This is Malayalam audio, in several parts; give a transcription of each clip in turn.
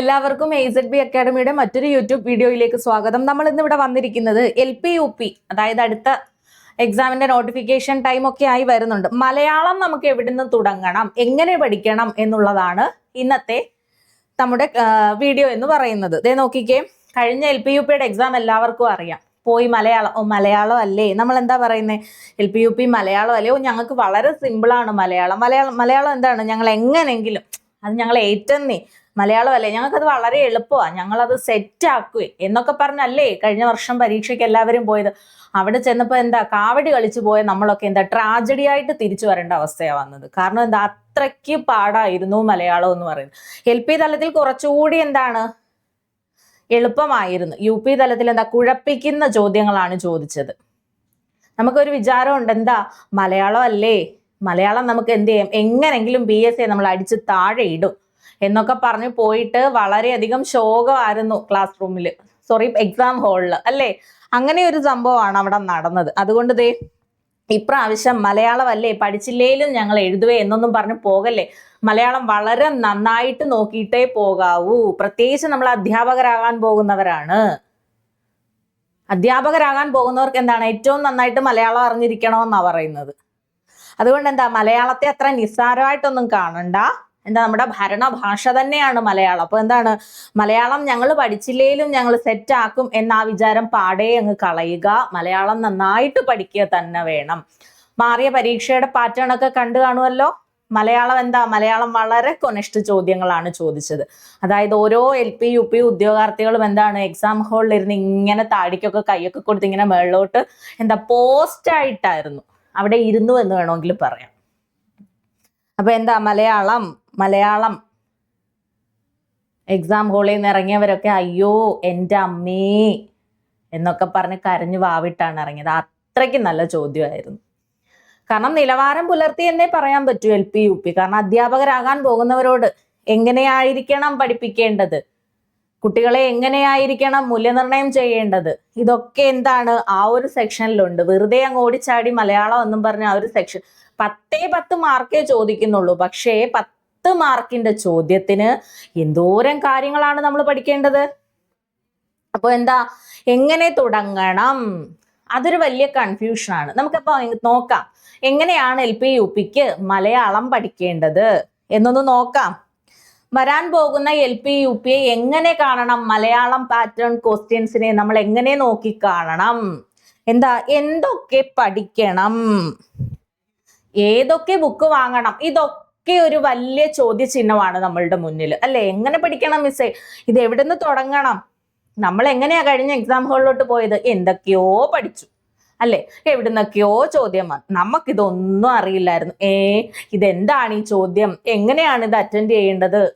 എല്ലാവർക്കും എ സെഡ് ബി അക്കാഡമിയുടെ മറ്റൊരു യൂട്യൂബ് വീഡിയോയിലേക്ക് സ്വാഗതം. നമ്മൾ ഇന്ന് ഇവിടെ വന്നിരിക്കുന്നത് എൽ പി യു പി അതായത് അടുത്ത എക്സാമിന്റെ നോട്ടിഫിക്കേഷൻ ടൈം ഒക്കെ ആയി വരുന്നുണ്ട്. മലയാളം നമുക്ക് എവിടുന്ന് തുടങ്ങണം എങ്ങനെ പഠിക്കണം എന്നുള്ളതാണ് ഇന്നത്തെ നമ്മുടെ വീഡിയോ എന്ന് പറയുന്നത്. ഇതേ നോക്കിക്കേ കഴിഞ്ഞ എൽ പി യു പിയുടെ എക്സാം എല്ലാവർക്കും അറിയാം. പോയി മലയാളം ഓ മലയാളം അല്ലേ? നമ്മൾ എന്താ പറയുന്നത് L P U P Malayalam അല്ലേ? ഓ ഞങ്ങൾക്ക് വളരെ സിമ്പിളാണ് മലയാളം. മലയാളം മലയാളം എന്താണ്? ഞങ്ങൾ എങ്ങനെങ്കിലും അത് ഞങ്ങൾ ഏറ്റന്നേ മലയാളം അല്ലേ ഞങ്ങൾക്കത് വളരെ എളുപ്പമാണ് ഞങ്ങളത് സെറ്റ് ആക്കുവേ എന്നൊക്കെ പറഞ്ഞല്ലേ കഴിഞ്ഞ വർഷം പരീക്ഷയ്ക്ക് എല്ലാവരും പോയത്. അവിടെ ചെന്നപ്പോൾ എന്താ കാവടി കളിച്ചു പോയ നമ്മളൊക്കെ എന്താ ട്രാജഡി ആയിട്ട് തിരിച്ചു വരേണ്ട അവസ്ഥയാണ് വന്നത്. കാരണം എന്താ അത്രയ്ക്ക് പാടായിരുന്നു മലയാളം എന്ന് പറയുന്നത്. എൽ പി തലത്തിൽ കുറച്ചുകൂടി എന്താണ് എളുപ്പമായിരുന്നു. യു പി തലത്തിൽ എന്താ കുഴപ്പിക്കുന്ന ചോദ്യങ്ങളാണ് ചോദിച്ചത്. നമുക്കൊരു വിചാരമുണ്ട് എന്താ മലയാളം അല്ലേ മലയാളം നമുക്ക് എന്ത് ചെയ്യാം? എങ്ങനെങ്കിലും ബി എസ് എ നമ്മൾ അടിച്ച് താഴെ ഇടും. എന്നൊക്കെ പറഞ്ഞ് പോയിട്ട് വളരെയധികം ശോകമായിരുന്നു ക്ലാസ് റൂമിൽ സോറി എക്സാം ഹാളിൽ അല്ലേ? അങ്ങനെ ഒരു സംഭവമാണ് അവിടെ നടന്നത്. അതുകൊണ്ട് ദേ ഇപ്രാവശ്യം മലയാളം അല്ലേ പഠിച്ചില്ലേലും ഞങ്ങൾ എഴുതുവേ എന്നൊന്നും പറഞ്ഞ് പോകല്ലേ? മലയാളം വളരെ നന്നായിട്ട് നോക്കിയിട്ടേ പോകാവൂ. പ്രത്യേകിച്ച് നമ്മൾ അധ്യാപകരാകാൻ പോകുന്നവരാണ്. അധ്യാപകരാകാൻ പോകുന്നവർക്ക് എന്താണ്? ഏറ്റവും നന്നായിട്ട് മലയാളം അറിഞ്ഞിരിക്കണമെന്നാണ് പറയുന്നത്. അതുകൊണ്ട് എന്താ? മലയാളത്തെ അത്ര നിസ്സാരമായിട്ടൊന്നും കാണണ്ട. എന്താ നമ്മുടെ ഭരണഭാഷ തന്നെയാണ് മലയാളം. അപ്പൊ എന്താണ്? മലയാളം ഞങ്ങൾ പഠിച്ചില്ലേലും ഞങ്ങൾ സെറ്റാക്കും എന്ന ആ വിചാരം പാടേ അങ്ങ് കളയുക. മലയാളം നന്നായിട്ട് പഠിക്കുക തന്നെ വേണം. മാറിയ പരീക്ഷയുടെ പാറ്റേൺ ഒക്കെ കണ്ടു കാണുമല്ലോ? മലയാളം എന്താ? മലയാളം വളരെ കൊനിഷ്ഠ ചോദ്യങ്ങളാണ് ചോദിച്ചത്. അതായത് ഓരോ എൽ പി യു പി ഉദ്യോഗാർത്ഥികളും എന്താണ്? എക്സാം ഹാളിൽ ഇരുന്ന് ഇങ്ങനെ താടിക്കൊക്കെ കൈയൊക്കെ കൊടുത്ത് ഇങ്ങനെ മേളിലോട്ട് എന്താ പോസ്റ്റ് ആയിട്ടായിരുന്നു. അവിടെ ഇരുന്നു എന്ന് വേണമെങ്കിൽ പറയാം. അപ്പൊ എന്താ? മലയാളം മലയാളം. എക്സാം ഹോളിൽ നിന്ന് ഇറങ്ങിയവരൊക്കെ അയ്യോ എന്റെ അമ്മേ എന്നൊക്കെ പറഞ്ഞ് കരഞ്ഞു വാവിട്ടാണ് ഇറങ്ങിയത്. അത്രയ്ക്ക് നല്ല ചോദ്യമായിരുന്നു. കാരണം നിലവാരം പുലർത്തി എന്നേ പറയാൻ പറ്റൂ എൽ പി യു പി. കാരണം അധ്യാപകരാകാൻ പോകുന്നവരോട് എങ്ങനെയായിരിക്കണം പഠിപ്പിക്കേണ്ടത്? കുട്ടികളെ എങ്ങനെയായിരിക്കണം മൂല്യനിർണയം ചെയ്യേണ്ടത്? ഇതൊക്കെ എന്താണ്? ആ ഒരു സെക്ഷനിലുണ്ട്. വെറുതെ അങ്ങ് ഓടിച്ചാടി മലയാളം എന്നും പറഞ്ഞ ആ ഒരു സെക്ഷൻ പത്തേ പത്ത് മാർക്കേ ചോദിക്കുന്നുള്ളൂ. പക്ഷേ പത്ത് മാർക്കിന്റെ ചോദ്യത്തിന് എന്തോരം കാര്യങ്ങളാണ് നമ്മൾ പഠിക്കേണ്ടത്? അപ്പോൾ എന്താ? എങ്ങനെ തുടങ്ങണം? അതൊരു വലിയ കൺഫ്യൂഷനാണ് നമുക്കപ്പോൾ നോക്കാം. എങ്ങനെയാണ് എൽ പി യു പിക്ക് മലയാളം പഠിക്കേണ്ടത്? എന്നൊന്ന് നോക്കാം. വരാൻ പോകുന്ന എൽ പി യു പിയെ എങ്ങനെ കാണണം? മലയാളം പാറ്റേൺ ക്വസ്റ്റ്യൻസിനെ നമ്മൾ എങ്ങനെ നോക്കി കാണണം? എന്താ? എന്തൊക്കെ പഠിക്കണം? ഏതൊക്കെ ബുക്ക് വാങ്ങണം? ഇതൊക്കെ ഒരു വലിയ ചോദ്യചിഹ്നമാണ് നമ്മളുടെ മുന്നിൽ അല്ലെ? എങ്ങനെ പഠിക്കണം മിസ്സേ ഇത് എവിടെ നിന്ന് തുടങ്ങണം? നമ്മൾ എങ്ങനെയാ കഴിഞ്ഞ എക്സാം ഹാളിലോട്ട് പോയത്? എന്തൊക്കെയോ പഠിച്ചു. അല്ലെ? എവിടുന്നൊക്കെയോ ചോദ്യം വന്നു. നമുക്കിതൊന്നും അറിയില്ലായിരുന്നു. ഏ ഇതെന്താണ് ഈ ചോദ്യം? എങ്ങനെയാണ് ഇത് അറ്റൻഡ് ചെയ്യേണ്ടത്?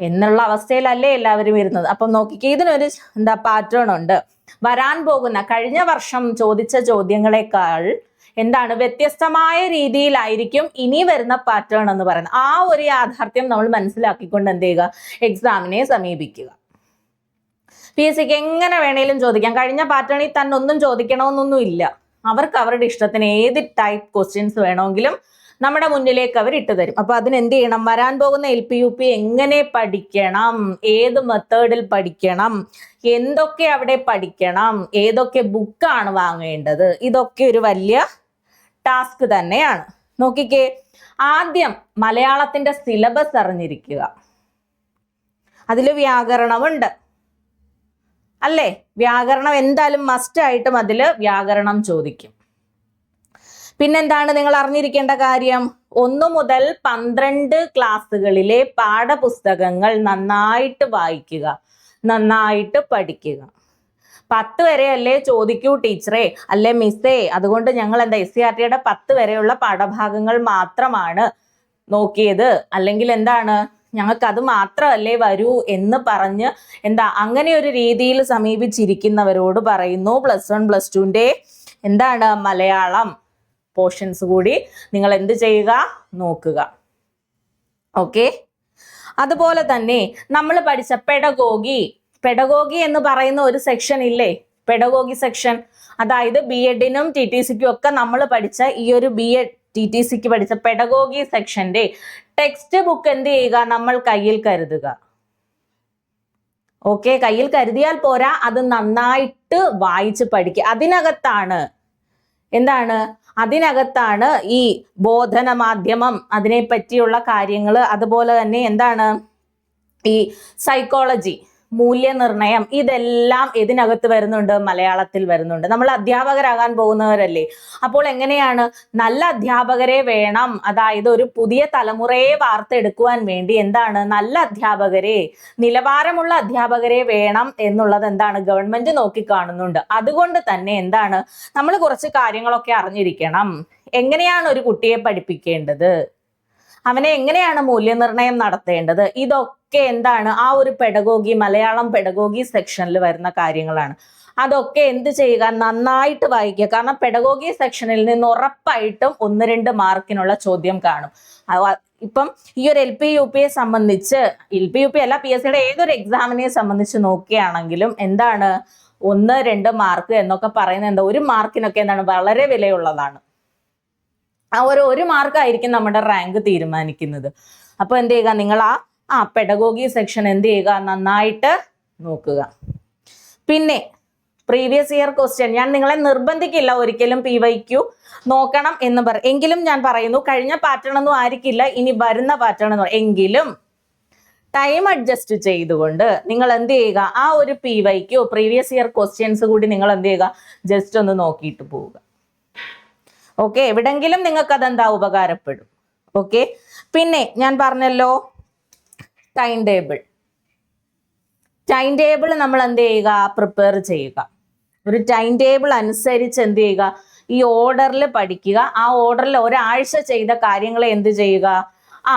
എന്നുള്ള അവസ്ഥയിലല്ലേ എല്ലാവരും ഇരുന്നത്. അപ്പം നോക്കിക്കേ ഇതിനൊരു എന്താ പാറ്റേൺ ഉണ്ട്. വരാൻ പോകുന്ന കഴിഞ്ഞ വർഷം ചോദിച്ച ചോദ്യങ്ങളെക്കാൾ എന്താണ് വ്യത്യസ്തമായ രീതിയിലായിരിക്കും ഇനി വരുന്ന പാറ്റേൺ എന്ന് പറയുന്നത്. ആ ഒരു യാഥാർത്ഥ്യം നമ്മൾ മനസ്സിലാക്കിക്കൊണ്ട് എന്ത് ചെയ്യുക? എക്സാമിനെ സമീപിക്കുക. പി എസ് സിക്ക് എങ്ങനെ വേണേലും ചോദിക്കാം. കഴിഞ്ഞ പാറ്റേണിൽ തന്നെ ഒന്നും ചോദിക്കണമെന്നൊന്നും ഇല്ല. അവർക്ക് അവരുടെ ഇഷ്ടത്തിന് ഏത് ടൈപ്പ് ക്വസ്റ്റ്യൻസ് വേണമെങ്കിലും നമ്മുടെ മുന്നിലേക്ക് അവർ ഇട്ട് തരും. അപ്പൊ അതിന് എന്ത് ചെയ്യണം? വരാൻ പോകുന്ന എൽ പി യു പി എങ്ങനെ പഠിക്കണം? ഏത് മെത്തേഡിൽ പഠിക്കണം? എന്തൊക്കെ അവിടെ പഠിക്കണം? ഏതൊക്കെ ബുക്കാണ് വാങ്ങേണ്ടത്? ഇതൊക്കെ ഒരു വലിയ ടാസ്ക് തന്നെയാണ്. നോക്കിക്കേ ആദ്യം മലയാളത്തിന്റെ സിലബസ് അറിഞ്ഞിരിക്കുക. അതിൽ വ്യാകരണമുണ്ട്. അല്ലേ? വ്യാകരണം എന്തായാലും മസ്റ്റ് ആയിട്ടും അതിൽ വ്യാകരണം ചോദിക്കും. പിന്നെന്താണ് നിങ്ങൾ അറിഞ്ഞിരിക്കേണ്ട കാര്യം? ഒന്നു മുതൽ പന്ത്രണ്ട് ക്ലാസ്സുകളിലെ പാഠപുസ്തകങ്ങൾ നന്നായിട്ട് വായിക്കുക നന്നായിട്ട് പഠിക്കുക. പത്ത് വരെ അല്ലേ ചോദിക്കൂ ടീച്ചറെ അല്ലേ മിസ്സേ? അതുകൊണ്ട് ഞങ്ങൾ എന്താ എസ് സി ആർ ടിയുടെ പത്ത് വരെയുള്ള പാഠഭാഗങ്ങൾ മാത്രമാണ് നോക്കിയത്. അല്ലെങ്കിൽ എന്താണ് ഞങ്ങൾക്ക് അത് മാത്രമല്ലേ വരൂ എന്ന് പറഞ്ഞ് എന്താ അങ്ങനെ ഒരു രീതിയിൽ സമീപിച്ചിരിക്കുന്നവരോട് പറയുന്നു. പ്ലസ് വൺ പ്ലസ് ടുവിന്റെ എന്താണ് മലയാളം പോർഷൻസ് കൂടി നിങ്ങൾ എന്ത് ചെയ്യുക? നോക്കുക. ഓക്കെ? അതുപോലെ തന്നെ നമ്മൾ പഠിച്ച പെഡഗോഗി പെഡഗോഗി എന്ന് പറയുന്ന ഒരു സെക്ഷൻ ഇല്ലേ? പെഡഗോഗി സെക്ഷൻ അതായത് ബി എഡിനും ടി ടി സിക്കും ഒക്കെ നമ്മൾ പഠിച്ച ഈ ഒരു ബി എഡ് ടി ടി സിക്ക് പഠിച്ച പെഡഗോഗി സെക്ഷന്റെ ടെക്സ്റ്റ് ബുക്ക് എന്ത് ചെയ്യുക? നമ്മൾ കയ്യിൽ കരുതുക. ഓക്കെ കയ്യിൽ കരുതിയാൽ പോരാ അത് നന്നായിട്ട് വായിച്ച് പഠിക്കുക. അതിനകത്താണ് എന്താണ്? അതിനകത്താണ് ഈ ബോധന മാധ്യമം അതിനെ പറ്റിയുള്ള കാര്യങ്ങൾ അതുപോലെ തന്നെ എന്താണ്? ഈ സൈക്കോളജി മൂല്യനിർണയം ഇതെല്ലാം ഇതിനകത്ത് വരുന്നുണ്ട് മലയാളത്തിൽ വരുന്നുണ്ട്. നമ്മൾ അധ്യാപകരാകാൻ പോകുന്നവരല്ലേ? അപ്പോൾ എങ്ങനെയാണ് നല്ല അധ്യാപകരെ വേണം അതായത് ഒരു പുതിയ തലമുറയെ വാർത്തെടുക്കുവാൻ വേണ്ടി എന്താണ് നല്ല അധ്യാപകരെ നിലവാരമുള്ള അധ്യാപകരെ വേണം എന്നുള്ളത് എന്താണ് ഗവൺമെന്റ് നോക്കിക്കാണുന്നുണ്ട്. അതുകൊണ്ട് തന്നെ എന്താണ് നമ്മൾ കുറച്ച് കാര്യങ്ങളൊക്കെ അറിഞ്ഞിരിക്കണം. എങ്ങനെയാണ് ഒരു കുട്ടിയെ പഠിപ്പിക്കേണ്ടത്? അവനെ എങ്ങനെയാണ് മൂല്യനിർണയം നടത്തേണ്ടത്? ഇതൊക്കെ എന്താണ്? ആ ഒരു പെഡഗോഗി മലയാളം പെഡഗോഗി സെക്ഷനിൽ വരുന്ന കാര്യങ്ങളാണ്. അതൊക്കെ എന്ത് ചെയ്യുക? നന്നായിട്ട് വായിക്കുക. കാരണം പെഡഗോഗി സെക്ഷനിൽ നിന്ന് ഉറപ്പായിട്ടും ഒന്ന് രണ്ട് മാർക്കിനുള്ള ചോദ്യം കാണും. ഇപ്പം ഈ ഒരു എൽ പി യു പിയെ സംബന്ധിച്ച് എൽ പി യു പി അല്ല പി എസ് സിയുടെ ഏതൊരു എക്സാമിനെ സംബന്ധിച്ച് നോക്കുകയാണെങ്കിലും എന്താണ്? ഒന്ന് രണ്ട് മാർക്ക് എന്നൊക്കെ പറയുന്നത് എന്താ? ഒരു മാർക്കിനൊക്കെ എന്താണ്? വളരെ വിലയുള്ളതാണ്. ആ ഒരു ഒരു മാർക്കായിരിക്കും നമ്മുടെ റാങ്ക് തീരുമാനിക്കുന്നത്. അപ്പോൾ എന്ത് ചെയ്യുക? നിങ്ങൾ ആ ആ പെഡഗോഗി സെക്ഷൻ എന്ത് ചെയ്യുക? നന്നായിട്ട് നോക്കുക. പിന്നെ പ്രീവിയസ് ഇയർ ക്വസ്റ്റ്യൻ ഞാൻ നിങ്ങളെ നിർബന്ധിക്കില്ല ഒരിക്കലും പി വൈ ക്യു നോക്കണം എന്ന് പറ എങ്കിലും ഞാൻ പറയുന്നു കഴിഞ്ഞ പാറ്റേൺ ഒന്നും ആയിരിക്കില്ല ഇനി വരുന്ന പാറ്റേൺ എന്ന് എങ്കിലും ടൈം അഡ്ജസ്റ്റ് ചെയ്തുകൊണ്ട് നിങ്ങൾ എന്ത് ചെയ്യുക? ആ ഒരു P Vaiko previous year questions കൂടി നിങ്ങൾ എന്ത് ചെയ്യുക? ജസ്റ്റ് ഒന്ന് നോക്കിയിട്ട് പോവുക. ഓക്കെ എവിടെങ്കിലും നിങ്ങൾക്ക് അതെന്താ ഉപകാരപ്പെടും. ഓക്കെ പിന്നെ ഞാൻ പറഞ്ഞല്ലോ ടൈം ടേബിൾ ടൈം ടേബിൾ നമ്മൾ എന്ത് ചെയ്യുക? പ്രിപ്പയർ ചെയ്യുക. ഒരു ടൈം ടേബിൾ അനുസരിച്ച് എന്ത് ചെയ്യുക? ഈ ഓർഡറിൽ പഠിക്കുക. ആ ഓർഡറിൽ ഒരാഴ്ച ചെയ്ത കാര്യങ്ങളെ എന്ത് ചെയ്യുക? ആ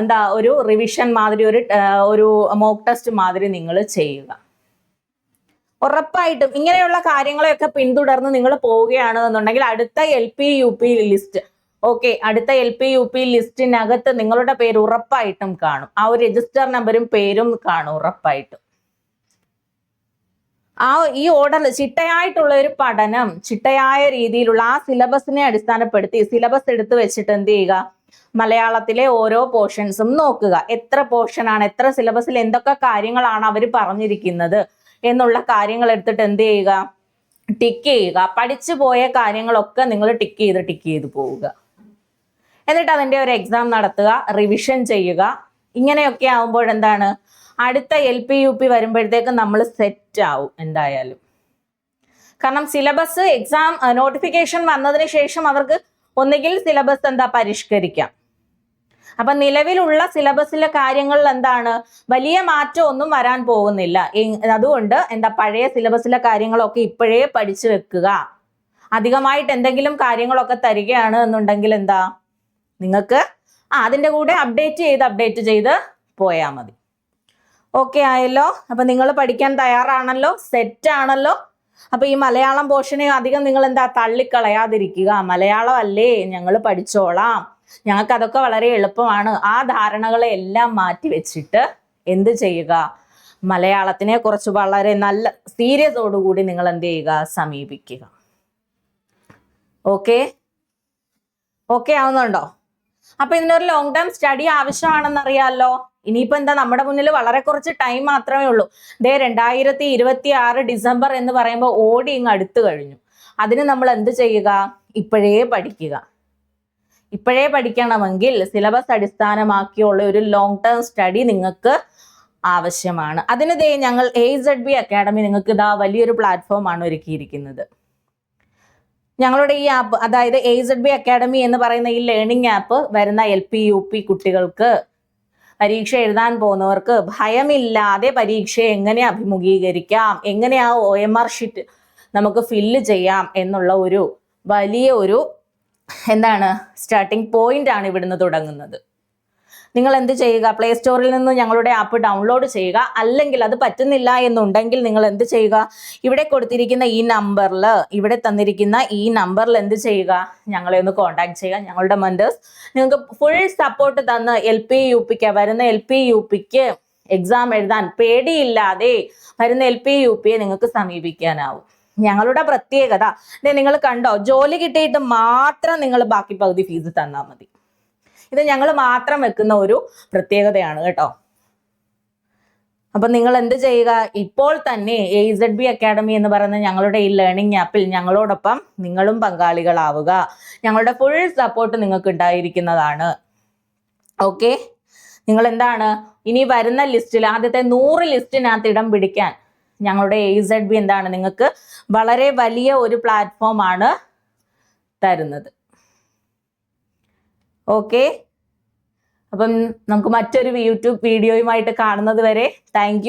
എന്താ ഒരു റിവിഷൻ മാതിരി ഒരു ഒരു മോക്ക് ടെസ്റ്റ് മാതിരി നിങ്ങൾ ചെയ്യുക. ഉറപ്പായിട്ടും ഇങ്ങനെയുള്ള കാര്യങ്ങളെയൊക്കെ പിന്തുടർന്ന് നിങ്ങൾ പോവുകയാണ് എന്നുണ്ടെങ്കിൽ അടുത്ത L P U P list okay അടുത്ത എൽ പി യു പി ലിസ്റ്റിനകത്ത് നിങ്ങളുടെ പേര് ഉറപ്പായിട്ടും കാണും. ആ ഒരു രജിസ്റ്റർ നമ്പറും പേരും കാണും ഉറപ്പായിട്ടും. ആ ഈ ഓർഡർ ചിട്ടയായിട്ടുള്ള ഒരു പഠനം ചിട്ടയായ രീതിയിലുള്ള ആ സിലബസിനെ അടിസ്ഥാനപ്പെടുത്തി സിലബസ് എടുത്തു വെച്ചിട്ട് എന്ത് ചെയ്യുക? മലയാളത്തിലെ ഓരോ പോർഷൻസും നോക്കുക. എത്ര പോർഷൻ ആണ് എത്ര സിലബസിൽ എന്തൊക്കെ കാര്യങ്ങളാണ് അവർ പറഞ്ഞിരിക്കുന്നത്? എന്നുള്ള കാര്യങ്ങൾ എടുത്തിട്ട് എന്ത് ചെയ്യുക? ടിക്ക് ചെയ്യുക. പഠിച്ചു പോയ കാര്യങ്ങളൊക്കെ നിങ്ങൾ ടിക്ക് ചെയ്ത് ടിക്ക് ചെയ്ത് പോവുക. എന്നിട്ട് അതിന്റെ ഒരു എക്സാം നടത്തുക റിവിഷൻ ചെയ്യുക. ഇങ്ങനെയൊക്കെ ആവുമ്പോൾ എന്താണ്? അടുത്ത എൽ പി യു പി വരുമ്പോഴത്തേക്കും നമ്മൾ സെറ്റ് ആവും എന്തായാലും. കാരണം സിലബസ് എക്സാം നോട്ടിഫിക്കേഷൻ വന്നതിന് ശേഷം അവർക്ക് ഒന്നുകിൽ സിലബസ് എന്താ പരിഷ്കരിക്കാം. അപ്പൊ നിലവിലുള്ള സിലബസിലെ കാര്യങ്ങളിൽ എന്താണ്? വലിയ മാറ്റം ഒന്നും വരാൻ പോകുന്നില്ല. അതുകൊണ്ട് എന്താ പഴയ സിലബസിലെ കാര്യങ്ങളൊക്കെ ഇപ്പോഴേ പഠിച്ചു വെക്കുക. അധികമായിട്ട് എന്തെങ്കിലും കാര്യങ്ങളൊക്കെ തരികയാണ് എന്നുണ്ടെങ്കിൽ എന്താ? നിങ്ങൾക്ക് ആ അതിന്റെ കൂടെ അപ്ഡേറ്റ് ചെയ്ത് അപ്ഡേറ്റ് ചെയ്ത് പോയാൽ മതി. ഓക്കെ ആയല്ലോ? അപ്പൊ നിങ്ങൾ പഠിക്കാൻ തയ്യാറാണല്ലോ? സെറ്റ് ആണല്ലോ? അപ്പൊ ഈ മലയാളം പോർഷനെ അധികം നിങ്ങൾ എന്താ തള്ളിക്കളയാതിരിക്കുക. മലയാളം അല്ലേ? ഞങ്ങൾ പഠിച്ചോളാം. ഞങ്ങൾക്ക് അതൊക്കെ വളരെ എളുപ്പമാണ്. ആ ധാരണകളെ എല്ലാം മാറ്റി വെച്ചിട്ട് എന്ത് ചെയ്യുക? മലയാളത്തിനെ കുറിച്ച് വളരെ നല്ല സീരിയസോടുകൂടി നിങ്ങൾ എന്ത് ചെയ്യുക? സമീപിക്കുക. ഓക്കെ ഓക്കെ ആവുന്നുണ്ടോ? അപ്പൊ ഇതിനൊരു ലോങ് ടേം സ്റ്റഡി ആവശ്യമാണെന്ന് അറിയാമല്ലോ ഇനിയിപ്പോ എന്താ? നമ്മുടെ മുന്നിൽ വളരെ കുറച്ച് ടൈം മാത്രമേ ഉള്ളൂ. ദേ രണ്ടായിരത്തി ഇരുപത്തി ആറ് ഡിസംബർ എന്ന് പറയുമ്പോൾ ഓടി ഇങ്ങ് അടുത്ത് കഴിഞ്ഞു. അതിന് നമ്മൾ എന്ത് ചെയ്യുക? ഇപ്പോഴേ പഠിക്കുക. ഇപ്പോഴേ പഠിക്കണമെങ്കിൽ സിലബസ് അടിസ്ഥാനമാക്കിയുള്ള ഒരു ലോങ് ടേം സ്റ്റഡി നിങ്ങൾക്ക് ആവശ്യമാണ്. അതിനിതേ ഞങ്ങൾ എ സെഡ് ബി അക്കാഡമി നിങ്ങൾക്ക് ഇതാ വലിയൊരു പ്ലാറ്റ്ഫോമാണ് ഒരുക്കിയിരിക്കുന്നത്. ഞങ്ങളുടെ ഈ ആപ്പ് അതായത് എ സെഡ് ബി അക്കാഡമി എന്ന് പറയുന്ന ഈ ലേണിംഗ് ആപ്പ് വരുന്ന എൽ പി യു പി കുട്ടികൾക്ക് പരീക്ഷ എഴുതാൻ പോകുന്നവർക്ക് ഭയമില്ലാതെ പരീക്ഷയെ എങ്ങനെ അഭിമുഖീകരിക്കാം എങ്ങനെ ആ ഒ എം ആർ ഷീറ്റ് നമുക്ക് ഫില്ല് ചെയ്യാം എന്നുള്ള ഒരു വലിയ ഒരു എന്താണ്? സ്റ്റാർട്ടിംഗ് പോയിന്റ് ആണ് ഇവിടുന്ന് തുടങ്ങുന്നത്. നിങ്ങൾ എന്ത് ചെയ്യുക? പ്ലേ സ്റ്റോറിൽ നിന്ന് ഞങ്ങളുടെ ആപ്പ് ഡൗൺലോഡ് ചെയ്യുക. അല്ലെങ്കിൽ അത് പറ്റുന്നില്ല എന്നുണ്ടെങ്കിൽ നിങ്ങൾ എന്ത് ചെയ്യുക? ഇവിടെ കൊടുത്തിരിക്കുന്ന ഈ നമ്പറിൽ ഇവിടെ തന്നിരിക്കുന്ന ഈ നമ്പറിൽ എന്ത് ചെയ്യുക? ഞങ്ങളെ ഒന്ന് കോൺടാക്ട് ചെയ്യുക. ഞങ്ങളുടെ മെന്റേഴ്സ് നിങ്ങൾക്ക് ഫുൾ സപ്പോർട്ട് തന്ന് എൽ പി യു പിക്ക് വരുന്ന എൽ പി യു പിക്ക് എക്സാം എഴുതാൻ പേടിയില്ലാതെ വരുന്ന എൽ പി യു പിയെ നിങ്ങൾക്ക് സമീപിക്കാനാവും. ഞങ്ങളുടെ പ്രത്യേകത. നിങ്ങൾ കണ്ടോ ജോലി കിട്ടിയിട്ട് മാത്രം നിങ്ങൾ ബാക്കി പകുതി ഫീസ് തന്നാൽ മതി. ഇത് ഞങ്ങൾ മാത്രം വെക്കുന്ന ഒരു പ്രത്യേകതയാണ് കേട്ടോ. അപ്പം നിങ്ങൾ എന്ത് ചെയ്യുക ഇപ്പോൾ തന്നെ എ ഇസഡ് ബി അക്കാഡമി എന്ന് പറയുന്ന ഞങ്ങളുടെ ഈ ലേണിംഗ് ആപ്പിൽ ഞങ്ങളോടൊപ്പം നിങ്ങളും പങ്കാളികളാവുക. ഞങ്ങളുടെ ഫുൾ സപ്പോർട്ട് നിങ്ങൾക്ക് ഉണ്ടായിരിക്കുന്നതാണ്. ഓക്കെ നിങ്ങൾ എന്താണ്? ഇനി വരുന്ന ലിസ്റ്റിൽ ആദ്യത്തെ നൂറ് ലിസ്റ്റിനകത്ത് ഇടം പിടിക്കാൻ ഞങ്ങളുടെ എ സെഡ് ബി എന്താണ് നിങ്ങൾക്ക് വളരെ വലിയ ഒരു പ്ലാറ്റ്ഫോം ആണ് തരുന്നത്. ഓക്കെ അപ്പം നമുക്ക് മറ്റൊരു യൂട്യൂബ് വീഡിയോയുമായിട്ട് കാണുന്നത് വരെ. താങ്ക്